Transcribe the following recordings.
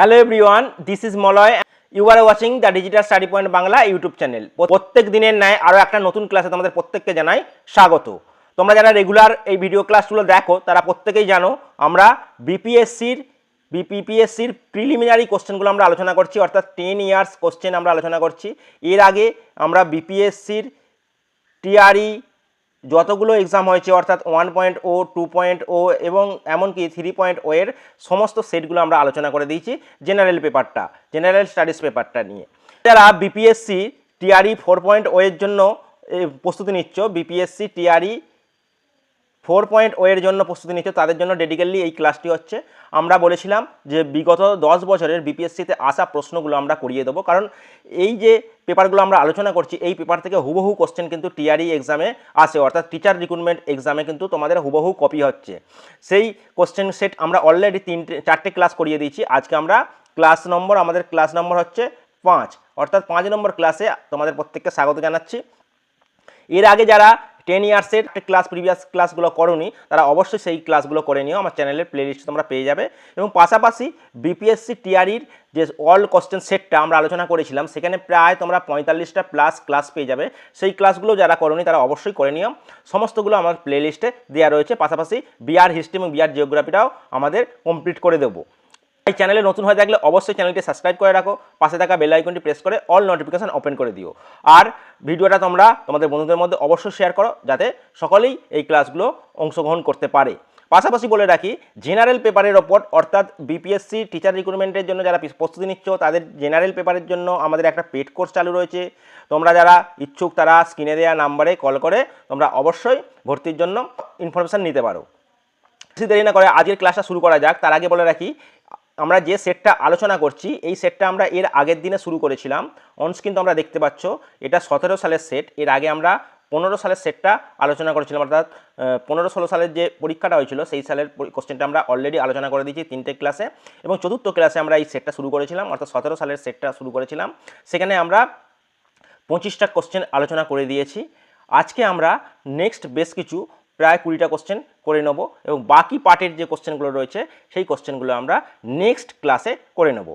Hello everyone this is Malay you are watching the Digital Study Point Bangla YouTube channel প্রত্যেক দিনের ন্যায় আরও একটা নতুন ক্লাসে তোমাদের প্রত্যেককে জানাই স্বাগত। তোমরা যারা রেগুলার এই ভিডিও ক্লাসগুলো দেখো, তারা প্রত্যেকেই জানো আমরা বিপিএসসির বিপিপিএসসির প্রিলিমিনারি কোশ্চেনগুলো আমরা আলোচনা করছি, অর্থাৎ টেন ইয়ার্স কোশ্চেন আমরা আলোচনা করছি। এর আগে আমরা বিপিএসসির টিআরই যতগুলো এক্সাম হয়েছে, অর্থাৎ one point O two point O এবং এমনকি থ্রি পয়েন্ট ও এর সমস্ত সেটগুলো আমরা আলোচনা করে দিয়েছি জেনারেল পেপারটা জেনারেল স্টাডিজ পেপারটা নিয়ে। যারা BPSC TRE four point O এর জন্য প্রস্তুতি নিচ্ছ BPSC TRE four point O এর জন্য প্রস্তুতি নিচ্ছ, তাদের জন্য ডেডিকেটলি এই ক্লাসটি হচ্ছে। আমরা বলেছিলাম যে বিগত দশ বছরের বিপিএসসিতে আসা প্রশ্নগুলো আমরা করিয়ে দেবো, কারণ এই যে পেপারগুলো আমরা আলোচনা করছি, এই পেপার থেকে হুবহু কোশ্চেন কিন্তু টিআরই এক্সামে আসে, অর্থাৎ টিচার রিক্রুটমেন্ট এক্সামে কিন্তু তোমাদের হুবহু কপি হচ্ছে। সেই কোশ্চেন সেট আমরা অলরেডি তিনটে, চারটে ক্লাস করিয়ে দিয়েছি। আজকে আমরা ক্লাস নম্বর আমাদের ক্লাস নম্বর হচ্ছে পাঁচ। অর্থাৎ পাঁচ নম্বর ক্লাসে তোমাদের প্রত্যেককে স্বাগত জানাচ্ছি। এর আগে যারা টেন ইয়ার্সের ক্লাস প্রিভিয়াস ক্লাসগুলো করনি, তারা অবশ্যই সেই ক্লাসগুলো করে নিও, আমার চ্যানেলের প্লেলিস্ট তোমরা পেয়ে যাবে। এবং পাশাপাশি বিপিএসসি টিআরির যে অল কোশ্চেন সেটটা আমরা আলোচনা করেছিলাম, সেখানে প্রায় তোমরা পঁয়তাল্লিশটা প্লাস ক্লাস পেয়ে যাবে। সেই ক্লাসগুলো যারা করনি, তারা অবশ্যই করে নিও। সমস্তগুলো আমার প্লেলিস্টে দেওয়া রয়েছে। পাশাপাশি বিআর হিস্ট্রি এবং বিআর জিওগ্রাফিটাও আমাদের কমপ্লিট করে দেবো। এই চ্যানেলে নতুন হয়ে থাকলে অবশ্যই চ্যানেলটি সাবস্ক্রাইব করে রাখো, পাশে থাকা বেল আইকনটি প্রেস করে অল নোটিফিকেশন ওপেন করে দিও। আর ভিডিওটা তোমরা তোমাদের বন্ধুদের মধ্যে অবশ্যই শেয়ার করো, যাতে সকলেই এই ক্লাসগুলো অংশগ্রহণ করতে পারে। পাশাপাশি বলে রাখি জেনারেল পেপারের ওপর, অর্থাৎ বিপিএসসি টিচার রিক্রুটমেন্টের জন্য যারা প্রস্তুতি নিচ্ছ, তাদের জেনারেল পেপারের জন্য আমাদের একটা পেড কোর্স চালু রয়েছে। তোমরা যারা ইচ্ছুক, তারা স্ক্রিনে দেওয়া নাম্বারে কল করে তোমরা অবশ্যই ভর্তির জন্য ইনফরমেশান নিতে পারো। বেশি দেরি না করে আজকের ক্লাসটা শুরু করা যাক। তার আগে বলে রাখি আমরা যে সেটটা আলোচনা করছি, এই সেটটা আমরা এর আগের দিনে শুরু করেছিলাম। অনস কিন্তু আমরা দেখতে পাচ্ছ, এটা সতেরো সালের সেট। এর আগে আমরা পনেরো সালের সেটটা আলোচনা করেছিলাম, অর্থাৎ পনেরো ষোলো সালের যে পরীক্ষাটা হয়েছিল, সেই সালের কোশ্চেনটা আমরা অলরেডি আলোচনা করে দিয়েছি তিনটে ক্লাসে এবং চতুর্থ ক্লাসে আমরা এই সেটটা শুরু করেছিলাম, অর্থাৎ সতেরো সালের সেটটা শুরু করেছিলাম। সেখানে আমরা পঁচিশটা কোশ্চেন আলোচনা করে দিয়েছি। আজকে আমরা নেক্সট বেশ কিছু প্রায় কুড়িটা কোশ্চেন করে নেব এবং বাকি পার্টের যে কোশ্চেনগুলো রয়েছে, সেই কোশ্চেনগুলো আমরা নেক্সট ক্লাসে করে নেব।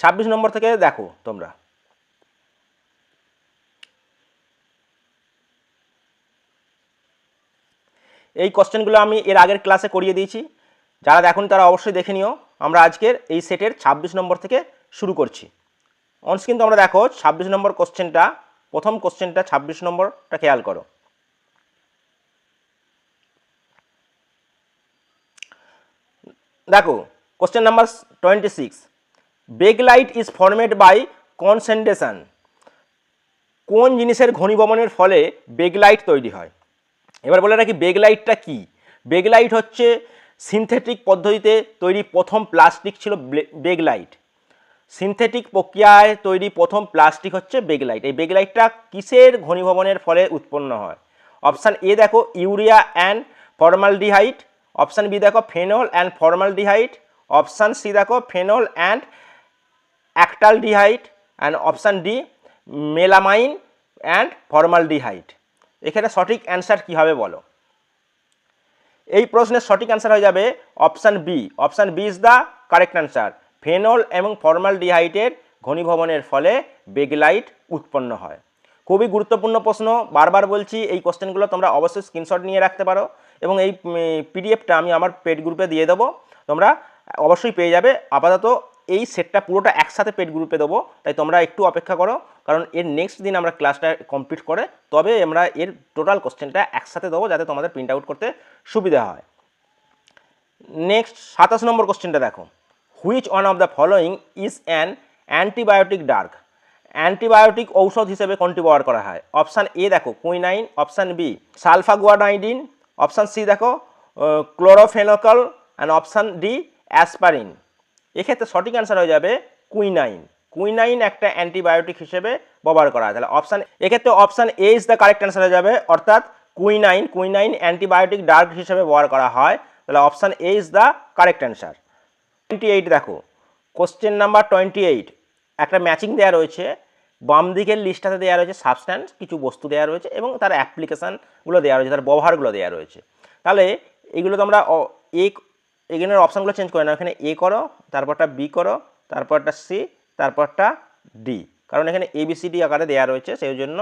ছাব্বিশ নম্বর থেকে দেখো তোমরা। এই কোশ্চেনগুলো আমি এর আগের ক্লাসে করিয়ে দিয়েছি। যারা দেখুন তারা অবশ্যই দেখে নিও। আমরা আজকের এই সেটের ছাব্বিশ নম্বর থেকে শুরু করছি। অনস কিন্তু আমরা দেখো, ছাব্বিশ নম্বর কোশ্চেনটা প্রথম কোশ্চেনটা ছাব্বিশ নম্বরটা খেয়াল করো। দেখো question number twenty six bakelite is formed by concentration কোন জিনিসের ঘনীভবনের ফলে বেগ লাইট তৈরি হয়? এবার বলে রাখি বেগ লাইটটা কী? বেগ লাইট হচ্ছে সিনথেটিক পদ্ধতিতে তৈরি প্রথম প্লাস্টিক ছিল বেগ লাইট সিনথেটিক প্রক্রিয়ায় তৈরি প্রথম প্লাস্টিক হচ্ছে বেগ লাইট এই বেগ লাইটটা কিসের ঘনীভবনের ফলে উৎপন্ন হয়? অপশান এ দেখো urea and formaldehyde option B দেখো, phenol and formaldehyde option C দেখো, phenol and acetaldehyde and option D, melamine and formaldehyde এখানে সঠিক অ্যান্সার কী হবে বলো? এই প্রশ্নের সঠিক অ্যান্সার হয়ে যাবে option B. Option B is the correct answer. Phenol এবং ফর্মাল ফর্মালডিহাইডের ঘনীভবনের ফলে বেগলাইট উৎপন্ন হয়। খুবই গুরুত্বপূর্ণ প্রশ্ন। বারবার বলছি, এই কোশ্চেনগুলো তোমরা অবশ্যই স্ক্রিনশট নিয়ে রাখতে পারো। এবং এই পিডিএফটা আমি আমার পেড গ্রুপে দিয়ে দেবো। তোমরা অবশ্যই পেয়ে যাবে। আপাতত এই সেটটা পুরোটা একসাথে পেড গ্রুপে দেবো। তাই তোমরা একটু অপেক্ষা করো, কারণ এর নেক্সট দিন আমরা ক্লাসটা কমপ্লিট করে তবে আমরা এর টোটাল কোশ্চেনটা একসাথে দেবো, যাতে তোমাদের প্রিন্ট আউট করতে সুবিধা হয়। নেক্সট সাতাশ নম্বর কোশ্চেনটা দেখো। Which one of the following is an antibiotic drug antibiotic ঔষধ হিসেবে কোনটি ব্যবহার করা হয়। অপশান এ দেখো quinine option B sulphaguanidine option C দেখো chloramphenicol and option D aspirin এক্ষেত্রে সঠিক অ্যান্সার হয়ে যাবে কুইনাইন কুইনাইন একটা অ্যান্টিবায়োটিক হিসেবে ব্যবহার করা হয়। তাহলে অপশান এক্ষেত্রে option A is the correct answer হয়ে যাবে, অর্থাৎ কুইনাইন কুইনাইন অ্যান্টিবায়োটিক ডার্ক হিসেবে ব্যবহার করা হয়। তাহলে option A is the correct answer twenty eight দেখো কোশ্চেন নাম্বার টোয়েন্টি এইট একটা ম্যাচিং দেওয়া রয়েছে। বাম দিকের লিস্টটাতে দেওয়া রয়েছে সাবস্ট্যান্স কিছু বস্তু দেওয়া রয়েছে এবং তার অ্যাপ্লিকেশানগুলো দেওয়া রয়েছে, তার ব্যবহারগুলো দেওয়া রয়েছে। তাহলে এগুলো তোমরা অ- এক এখানের অপশানগুলো চেঞ্জ করে না এখানে এ করো, তারপরটা বি করো, তারপরটা সি তারপরটা ডি কারণ এখানে এ বি সি ডি আকারে দেওয়া রয়েছে, সেই জন্য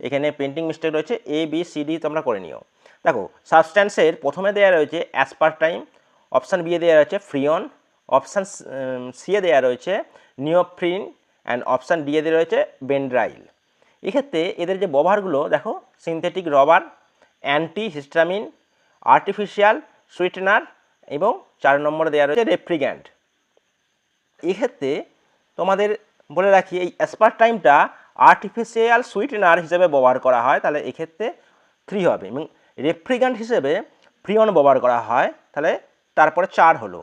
এখানে পেন্টিং মিস্টেক রয়েছে। এ বি সি ডি তোমরা করে নিও। দেখো সাবস্ট্যান্সের প্রথমে দেওয়া রয়েছে অ্যাসপার টাইম অপশান বি দেওয়া রয়েছে ফ্রিয়ন অপশান সি এ দেওয়া রয়েছে নিওপ্রিন অ্যান্ড অপশান ডি এ দেওয়া রয়েছে বেন্ড্রাইল এক্ষেত্রে এদের যে ব্যবহারগুলো, দেখো synthetic rubber antihistamine artificial sweetener এবং চার নম্বরে দেওয়া রয়েছে রেফ্রিগ্যান্ট এক্ষেত্রে তোমাদের বলে রাখি, এই টাইমটা আর্টিফিশিয়াল সুইটেনার হিসেবে ব্যবহার করা হয়, তাহলে এক্ষেত্রে থ্রি হবে। এবং রেফ্রিগ্যান্ট হিসেবে ফ্রিয়ন ব্যবহার করা হয়, তাহলে তারপরে চার হলো।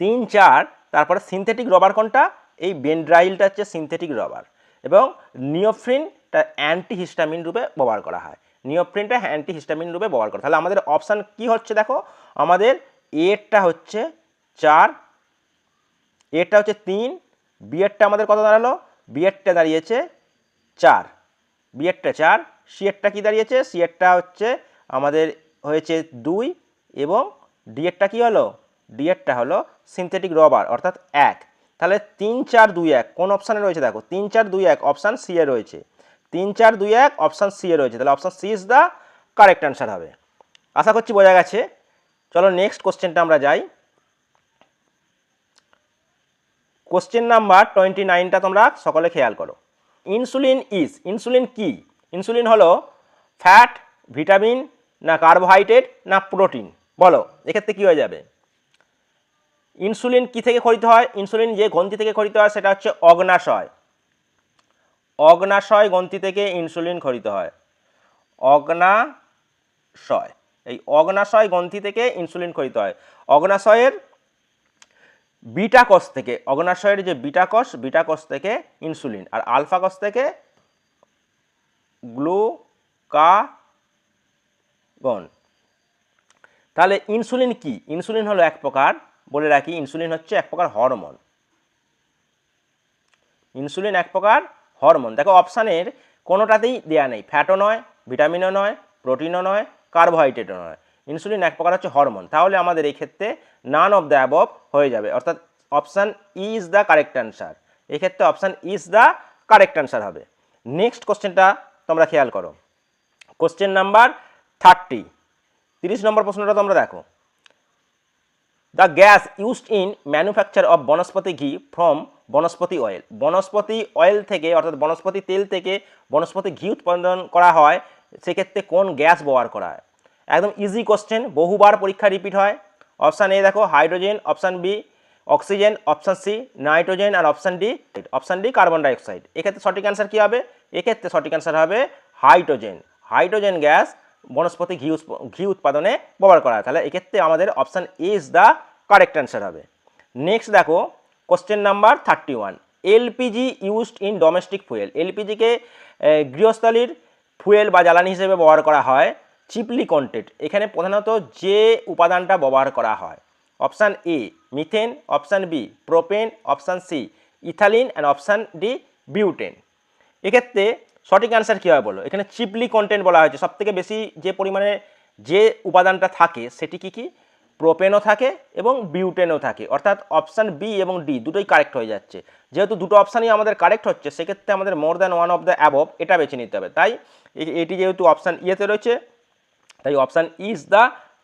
তিন, চার, তারপরে সিনথেটিক রবার কোনটা? এই বেন্ড্রাইলটা হচ্ছে সিনথেটিক রবার এবং নিওফ্রিনটা অ্যান্টি হিস্টামিন রূপে ব্যবহার করা হয়। নিওপ্রিনটা অ্যান্টি হিস্টামিন রূপে ব্যবহার করা তাহলে আমাদের অপশান কি হচ্ছে দেখো? আমাদের এরটা হচ্ছে চার এরটা হচ্ছে তিন বিয়েরটা আমাদের কত দাঁড়াল? বিয়েরটা দাঁড়িয়েছে চার। বিয়েরটা চার সিয়েরটা কি দাঁড়িয়েছে? সিয়েরটা হচ্ছে আমাদের হয়েছে দুই এবং ডিএরটা কি হলো? ডিএরটা হলো সিনথেটিক রবার অর্থাৎ এক। তাহলে তিন চার দুই এক, কোন অপশানে রয়েছে দেখো, তিন চার দুই এক অপশান সি এ রয়েছে। তিন চার দুই এক অপশান সি এ রয়েছে, তাহলে option C is the correct answer হবে। আশা করছি বোঝা গেছে। চলো নেক্সট কোশ্চেনটা আমরা যাই। কোশ্চেন নাম্বার টোয়েন্টি নাইনটা তোমরা সকলে খেয়াল করো। ইনসুলিন ইজ ইনসুলিন কি? ইনসুলিন হলো ফ্যাট ভিটামিন না কার্বোহাইড্রেট না প্রোটিন বলো, এক্ষেত্রে কী হয়ে যাবে? ইনসুলিন কি থেকে খরিত হয়? ইনসুলিন যে গ্রন্থি থেকে খরিত হয়, সেটা হচ্ছে অগ্নাশয়। অগ্নাশয় গ্রন্থি থেকে ইনসুলিন খরিত হয়। অগ্নাশয়। এই অগ্নাশয় গ্রন্থি থেকে ইনসুলিন খরিত হয়। অগ্নাশয়ের বিটা কোষ থেকে, অগ্নাশয়ের যে বিটা কোষ বিটা কোষ থেকে ইনসুলিন। আর আলফা কোষ থেকে গ্লুকাগন। তাহলে ইনসুলিন কি? ইনসুলিন হলো এক প্রকার বলে রাখি ইনসুলিন হচ্ছে এক প্রকার হরমোন ইনসুলিন এক প্রকার হরমোন দেখো অপশানের কোনোটাতেই দেয়া নেই। ফ্যাটও নয় ভিটামিনও নয় প্রোটিনও নয় কার্বোহাইড্রেটও নয়। ইনসুলিন এক প্রকার হচ্ছে হরমোন তাহলে আমাদের এই ক্ষেত্রে নান অফ দ্য অ্যাবভ হয়ে যাবে। অর্থাৎ option is the correct answer এক্ষেত্রে option is the correct answer হবে। নেক্সট কোশ্চেনটা তোমরা খেয়াল করো। কোশ্চেন নাম্বার থার্টি তিরিশ নম্বর প্রশ্নটা তোমরা দেখো। The gas used in manufacture of vanaspati ghee from vanaspati oil vanaspati oil থেকে, অর্থাৎ বনস্পতি তেল থেকে বনস্পতি ঘি উৎপাদন করা হয়, সেক্ষেত্রে কোন গ্যাস ব্যবহার করা হয়? একদম ইজি কোশ্চেন বহুবার পরীক্ষা রিপিট হয়। অপশান এ দেখো hydrogen option B oxygen option C nitrogen আর option D option D carbon dioxide এক্ষেত্রে সঠিক অ্যান্সার কী হবে? এক্ষেত্রে সঠিক অ্যান্সার হবে হাইড্রোজেন হাইড্রোজেন গ্যাস বনস্পতি ঘি ঘি উৎপাদনে ব্যবহার করা হয়। তাহলে এক্ষেত্রে আমাদের option A is the correct answer হবে। নেক্সট দেখো question number thirty one LPG used in domestic fuel এলপিজিকে গৃহস্থলীর ফুয়েল বা জ্বালানি হিসেবে ব্যবহার করা হয় চিপলি কন্টেন্ট এখানে প্রধানত যে উপাদানটা ব্যবহার করা হয়। Option A methane option B propane option C ethylene and option D butane এক্ষেত্রে সঠিক অ্যান্সার কী হবে বলো? এখানে চিপলি কন্টেন্ট বলা হয়েছে। সব থেকে বেশি যে পরিমাণে যে উপাদানটা থাকে, সেটি কি কি? প্রোপেনও থাকে এবং বিউটেনও থাকে। অর্থাৎ অপশান বি এবং ডি দুটোই কারেক্ট হয়ে যাচ্ছে। যেহেতু দুটো অপশানই আমাদের কারেক্ট হচ্ছে, সেক্ষেত্রে আমাদের more than one of the above এটা বেছে নিতে হবে। তাই এটি যেহেতু অপশান ইয়েতে রয়েছে, তাই option is the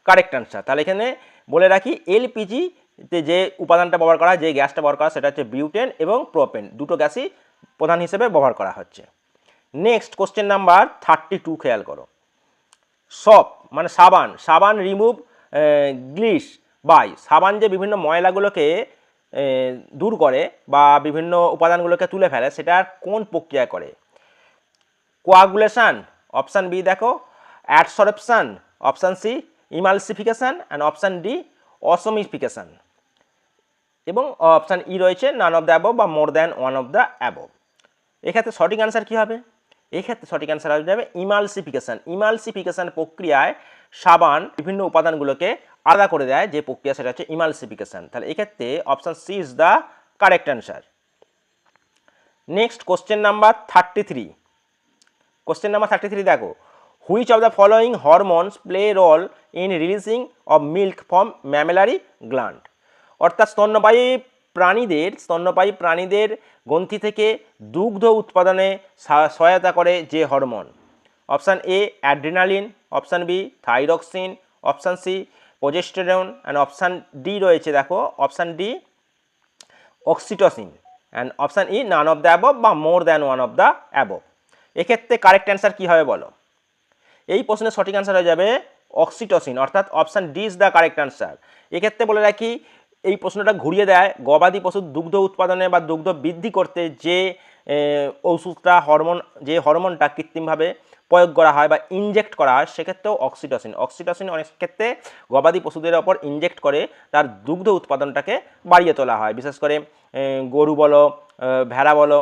correct answer তাহলে এখানে বলে রাখি এলপিজি তে যে উপাদানটা ব্যবহার করা হয়, যে গ্যাসটা ব্যবহার করা সেটা হচ্ছে বিউটেন এবং প্রোপেন দুটো গ্যাসই প্রধান হিসেবে ব্যবহার করা হচ্ছে। Next question number thirty two খেয়াল করো। সপ মানে সাবান সাবান রিমুভ গ্লিস বাই সাবান যে বিভিন্ন ময়লাগুলোকে দূর করে বা বিভিন্ন উপাদানগুলোকে তুলে ফেলে, সেটা কোন প্রক্রিয়া করে? কোয়াগুলেশন অপশান বি দেখো। Adsorption option C emulsification and option D osmification এবং অপশান ই রয়েছে নান অফ দ্য অ্যাবভ বা more than one of the above এক্ষেত্রে সঠিক অ্যান্সার কী হবে? এক্ষেত্রে সঠিক অ্যান্সার হয়ে যাবে ইমালসিফিকেশন ইমালসিফিকেশন প্রক্রিয়ায় সাবান বিভিন্ন উপাদানগুলোকে আলাদা করে দেয়, যে প্রক্রিয়া সেটা হচ্ছে ইমালসিফিকেশন তাহলে এক্ষেত্রে option C is the correct answer next question number thirty three question number thirty three দেখো। Which of the following hormones play role in releasing of milk from mammary gland অর্থাৎ স্তন্যপায়ী প্রাণীদের, স্তন্যপায়ী প্রাণীদের গ্রন্থি থেকে দুগ্ধ উৎপাদনে সহায়তা করে যে hormone. Option A, adrenaline, option B, thyroxine, option C, progesterone and option D রয়েছে দেখো, option D, oxytocin and option E none of the above বা more than one of the above এক্ষেত্রে কারেক্ট অ্যান্সার কী হবে বলো? এই প্রশ্নের সঠিক অ্যান্সার হয়ে যাবে অক্সিটোসিন, অর্থাৎ option D is the correct answer এক্ষেত্রে বলে রাখি এই প্রশ্নটা ঘুরিয়ে দেয়, গবাদি পশুর দুগ্ধ উৎপাদনে বা দুগ্ধ বৃদ্ধি করতে যে ওষুধটা হরমোন, যে হরমোনটা কৃত্রিমভাবে প্রয়োগ করা হয় বা ইনজেক্ট করা হয়, সেক্ষেত্রেও অক্সিটোসিন অক্সিটোসিন অনেক ক্ষেত্রে গবাদি পশুদের ওপর ইনজেক্ট করে তার দুগ্ধ উৎপাদনটাকে বাড়িয়ে তোলা হয়। বিশেষ করে গরু বলো ভেড়া বলো,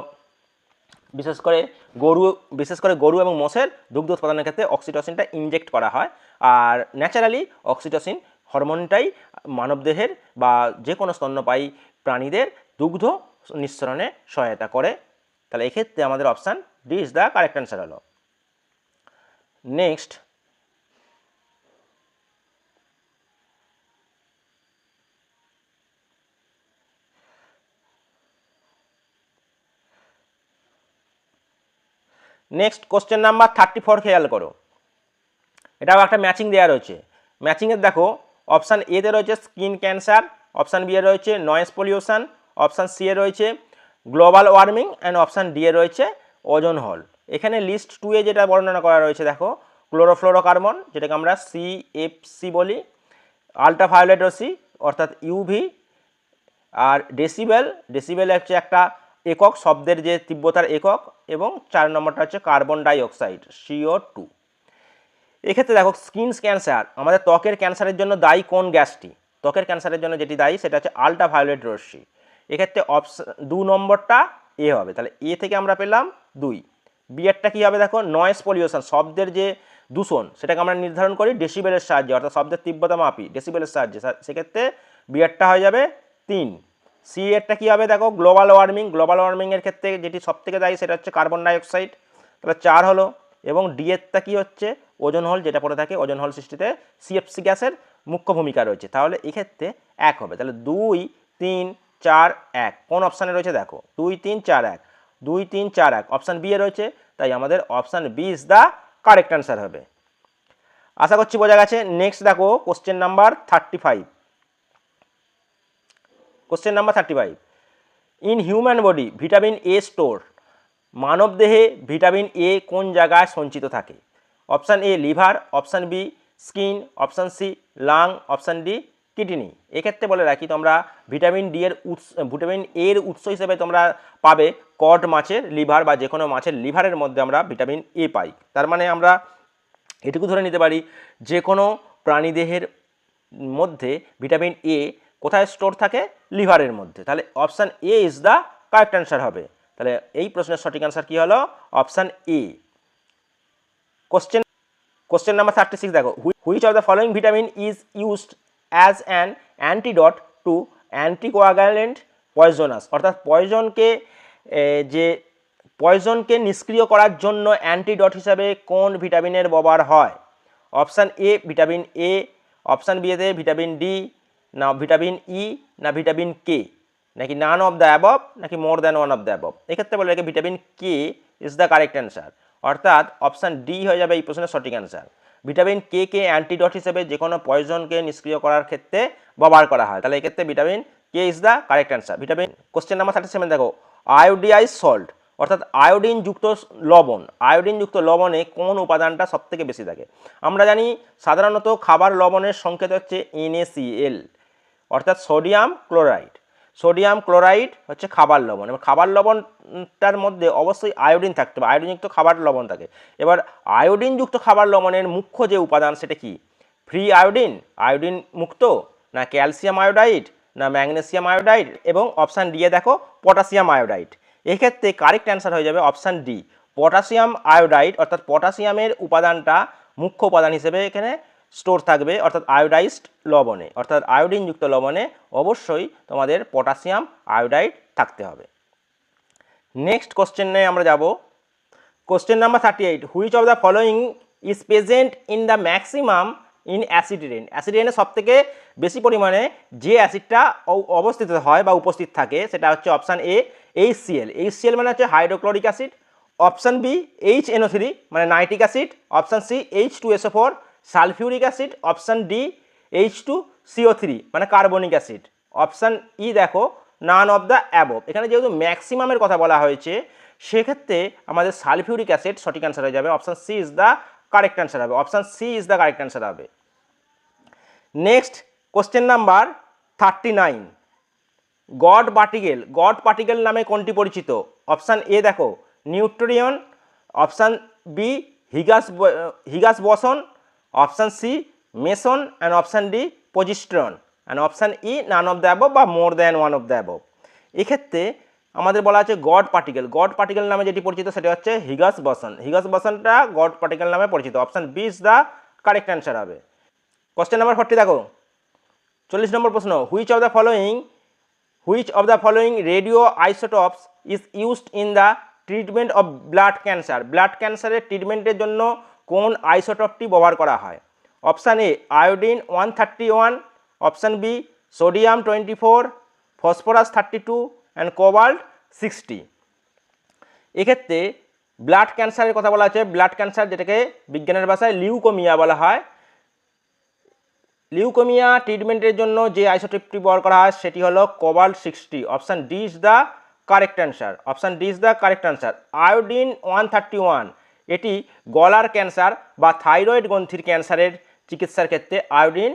বিশেষ করে গরু, বিশেষ করে গরু এবং মোষের দুগ্ধ উৎপাদনের ক্ষেত্রে অক্সিটোসিনটা ইনজেক্ট করা হয়। আর ন্যাচারালি অক্সিটোসিন হরমোনটাই মানবদেহের বা যে কোনো স্তন্যপায়ী প্রাণীদের দুগ্ধ নিঃসরণে সহায়তা করে। তাহলে এক্ষেত্রে আমাদের option D is the correct answer হলো। Next next question number thirty four খেয়াল করো। এটাও একটা ম্যাচিং দেওয়া রয়েছে। ম্যাচিংয়ের দেখো অপশান এতে রয়েছে স্কিন ক্যান্সার, অপশান বি এ রয়েছে নয়েজ পলিউশন, অপশান সি এ রয়েছে global warming and option D এ রয়েছে ওজন হল। এখানে লিস্ট টু এ যেটা বর্ণনা করা রয়েছে, দেখো, ক্লোরোফ্লোরোকার্বন, যেটাকে আমরা সি এফ সি বলি আলট্রাভায়োলেট রসি অর্থাৎ ইউভি আর ডেসিবেল ডেসিবেল হচ্ছে একটা একক, শব্দের যে তীব্রতার একক, এবং চার নম্বরটা হচ্ছে কার্বন ডাইঅক্সাইড সিও টু এক্ষেত্রে দেখো স্কিন ক্যান্সার আমাদের ত্বকের ক্যান্সারের জন্য দায়ী কোন গ্যাসটি? ত্বকের ক্যান্সারের জন্য যেটি দায়ী সেটা হচ্ছে আলট্রাভায়োলেট রশ্মি। এক্ষেত্রে অপশন দু নম্বরটা এ হবে, তাহলে এ থেকে আমরা পেলাম দুই। বিয়েরটা কী হবে দেখো? নয়েস পলিউশন শব্দের যে দূষণ, সেটাকে আমরা নির্ধারণ করি ডেসিবেলের সাহায্যে, অর্থাৎ শব্দের তীব্রতা মাপি ডেসিবেলের সাহায্যে। সেক্ষেত্রে বিয়েরটা হয়ে যাবে তিন। সি এরটা কী হবে দেখো? গ্লোবাল ওয়ার্মিং গ্লোবাল ওয়ার্মিংয়ের ক্ষেত্রে যেটি সব থেকে দায়ী সেটা হচ্ছে কার্বন ডাইঅক্সাইড তাহলে চার হলো এবং ডিএরটা কী হচ্ছে? ওজন হল যেটা পড়ে থাকে, ওজন হল সৃষ্টিতে সিএফসি গ্যাসের মুখ্য ভূমিকা রয়েছে। তাহলে এক্ষেত্রে এক হবে। তাহলে দুই, তিন, চার, এক। কোন অপশানে রয়েছে? দেখো, দুই, তিন, চার, এক। দুই, তিন, চার, এক। অপশান বি এ রয়েছে, তাই আমাদের option B is the correct answer হবে। আশা করছি বোঝা গেছে। নেক্সট দেখো question number thirty five question number thirty five in human body vitamin A store মানবদেহে ভিটামিন এ কোন জায়গায় সঞ্চিত থাকে? Option A liver, option B skin, option C lung, option D kidney. এক্ষেত্রে বলে রাখি, তোমরা ভিটামিন ডি এর উৎস, ভিটামিন এর উৎস হিসেবে তোমরা পাবে কড মাছের লিভার বা যে কোনো মাছের লিভারের মধ্যে আমরা ভিটামিন এ পাই। তার মানে আমরা এটুকু ধরে নিতে পারি যে কোনো প্রাণীদেহের মধ্যে ভিটামিন এ কোথায় স্টোর থাকে? লিভারের মধ্যে। তাহলে option A is the correct answer হবে। তাহলে এই প্রশ্নের সঠিক অ্যান্সার কী হলো? Option A question question number thirty six দেখো which of the following vitamin is used as an antidote to anticoagulant poisonous অর্থাৎ পয়জনকে যে পয়জনকে নিষ্ক্রিয় করার জন্য অ্যান্টিডট হিসাবে কোন ভিটামিনের ব্যবহার হয়? Option A vitamin A option বিয়েতে ভিটামিন ডি না ভিটামিন ই না ভিটামিন কে নাকি নান অফ দ্য অ্যাবভ নাকি more than one of the above এক্ষেত্রে বলে রাখি vitamin K is the correct answer অর্থাৎ অপশান ডি হয়ে যাবে এই প্রশ্নের সঠিক অ্যান্সার ভিটামিন কে কে অ্যান্টিডট হিসেবে যে কোনো পয়জনকে নিষ্ক্রিয় করার ক্ষেত্রে ব্যবহার করা হয়। তাহলে এক্ষেত্রে vitamin K is the correct answer vitamin question number thirty seven দেখো। আয়োডিয়াইজ সল্ট অর্থাৎ আয়োডিনযুক্ত লবণ। আয়োডিনযুক্ত লবণে কোন উপাদানটা সবথেকে বেশি থাকে? আমরা জানি সাধারণত খাবার লবণের সংকেত হচ্ছে এনএসিএল অর্থাৎ সোডিয়াম ক্লোরাইড সোডিয়াম ক্লোরাইড হচ্ছে খাবার লবণ। এবার খাবার লবণটার মধ্যে অবশ্যই আয়োডিন থাকতে হবে। আয়োডিনযুক্ত খাবার লবণ থাকে। এবার আয়োডিনযুক্ত খাবার লবণের মুখ্য যে উপাদান সেটা কি? ফ্রি আয়োডিন আয়োডিন মুক্ত, না ক্যালসিয়াম আয়োডাইড, না ম্যাগনেসিয়াম আয়োডাইড এবং অপশান ডি এ দেখো পটাশিয়াম আয়োডাইড। এক্ষেত্রে কারেক্ট অ্যান্সার হয়ে যাবে অপশান ডি। পটাশিয়াম আয়োডাইড অর্থাৎ পটাশিয়ামের উপাদানটা মুখ্য উপাদান হিসেবে এখানে স্টোর থাকবে, অর্থাৎ আয়োডাইজড লবণে। অর্থাৎ আয়োডিনযুক্ত লবণে অবশ্যই তোমাদের পটাশিয়াম, আয়োডাইড থাকতে হবে। নেক্সট কোশ্চেনে আমরা যাব। Question number thirty eight which of the following is present in the maximum in acid rain acid Rene সব থেকে বেশি পরিমাণে যে অ্যাসিডটা অবস্থিত হয় বা উপস্থিত থাকে, সেটা হচ্ছে option A H CL H CL মানে হচ্ছে hydrochloric acid. Option B H NO three মানে nitric acid. Option C H two SO four sulphuric acid, option D H two CO three মানে কার্বনিক অ্যাসিড। অপশান ই দেখো none of the above এখানে যেহেতু ম্যাক্সিমামের কথা বলা হয়েছে, সেক্ষেত্রে আমাদের সালফিউরিক অ্যাসিড সঠিক অ্যান্সার হয়ে যাবে। Option C is the correct answer হবে। Option C is the correct answer হবে। Next question number thirty nine God particle God particle নামে কোনটি পরিচিত? অপশান এ দেখো, নিউট্রিয়ন। Option B, Higgs Higgs boson. Option C, meson and option D positron and option E none of the above বা more than one of the above এক্ষেত্রে আমাদের বলা আছে god particle. God particle নামে যেটি পরিচিত সেটি হচ্ছে হিগাস বসন। হিগাস বসনটা গড পার্টিকেল নামে পরিচিত। Option B is the correct answer হবে। কোশ্চেন নাম্বার ফর্টি দেখো। চল্লিশ নম্বর প্রশ্ন which of the following which of the following radio isotopes is used in the treatment of blood cancer blood ক্যান্সারের ট্রিটমেন্টের জন্য কোন আইসোটপটি ব্যবহার করা হয়? Option A, iodine one thirty one, option B, sodium twenty four, phosphorus thirty two and cobalt sixty. এক্ষেত্রে blood ক্যান্সারের কথা বলা আছে ব্লাড ক্যান্সার যেটাকে বিজ্ঞানের ভাষায় লিউকোমিয়া বলা হয়। লিউকোমিয়া ট্রিটমেন্টের জন্য যে আইসোটিপটি ব্যবহার করা হয় সেটি হলো cobalt sixty. Option D is the correct answer. Option D is the correct answer. Iodine one thirty one এটি গলার ক্যান্সার বা থাইরয়েড গ্রন্থির ক্যান্সারের চিকিৎসার ক্ষেত্রে আয়োডিন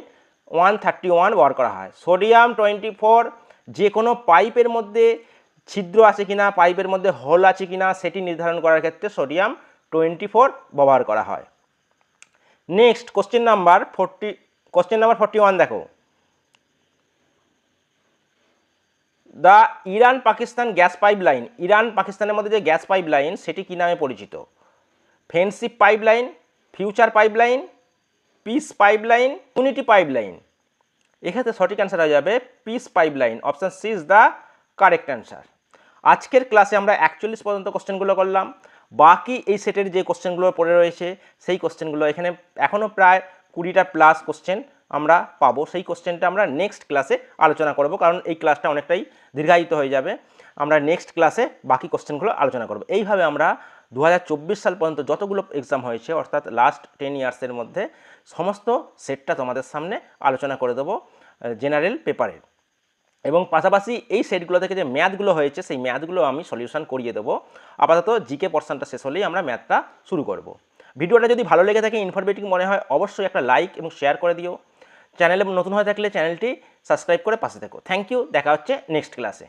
ওয়ান থার্টি ওয়ান ব্যবহার করা হয়। সোডিয়াম টোয়েন্টি ফোর যে কোনো পাইপের মধ্যে ছিদ্র আছে কিনা, পাইপের মধ্যে হোল আছে কিনা, সেটি নির্ধারণ করার ক্ষেত্রে সোডিয়াম টোয়েন্টি ফোর ব্যবহার করা হয়। Next, question number forty, question number forty one দেখো। The Iran Pakistan gas pipeline Iran পাকিস্তানের মধ্যে যে গ্যাস পাইপ লাইন সেটি কী নামে পরিচিত? Friendship pipeline future pipeline peace pipeline unity pipeline এক্ষেত্রে সঠিক অ্যান্সার হয়ে যাবে peace pipeline option C is the correct answer আজকের ক্লাসে আমরা একচল্লিশ পর্যন্ত কোশ্চেনগুলো করলাম। বাকি এই সেটের যে কোশ্চেনগুলো পড়ে রয়েছে, সেই কোশ্চেনগুলো এখানে এখনও প্রায় কুড়িটা প্লাস কোশ্চেন আমরা পাবো। সেই কোশ্চেনটা আমরা নেক্সট ক্লাসে আলোচনা করব, কারণ এই ক্লাসটা অনেকটাই দীর্ঘায়িত হয়ে যাবে। আমরা নেক্সট ক্লাসে বাকি কোশ্চেনগুলো আলোচনা করব। এইভাবে আমরা দু হাজার চব্বিশ সাল পর্যন্ত যতগুলো এক্সাম হয়েছে, অর্থাৎ লাস্ট টেন ইয়ার্সের মধ্যে, সমস্ত সেটটা তোমাদের সামনে আলোচনা করে দেবো জেনারেল পেপারের এবং পাশাপাশি এই সেটগুলো থেকে যে ম্যাথগুলো হয়েছে, সেই ম্যাথগুলো আমি সলিউশন করিয়ে দেবো। আপাতত জিকে পর্সনটা শেষ হলেই আমরা ম্যাথটা শুরু করব। ভিডিওটা যদি ভালো লেগে থাকে ইনফরমেটিভ মনে হয়, অবশ্যই একটা লাইক এবং শেয়ার করে দিও। চ্যানেলে নতুন হয়ে থাকলে চ্যানেলটি সাবস্ক্রাইব করে পাশে থেকো। থ্যাংক ইউ দেখা হচ্ছে নেক্সট ক্লাসে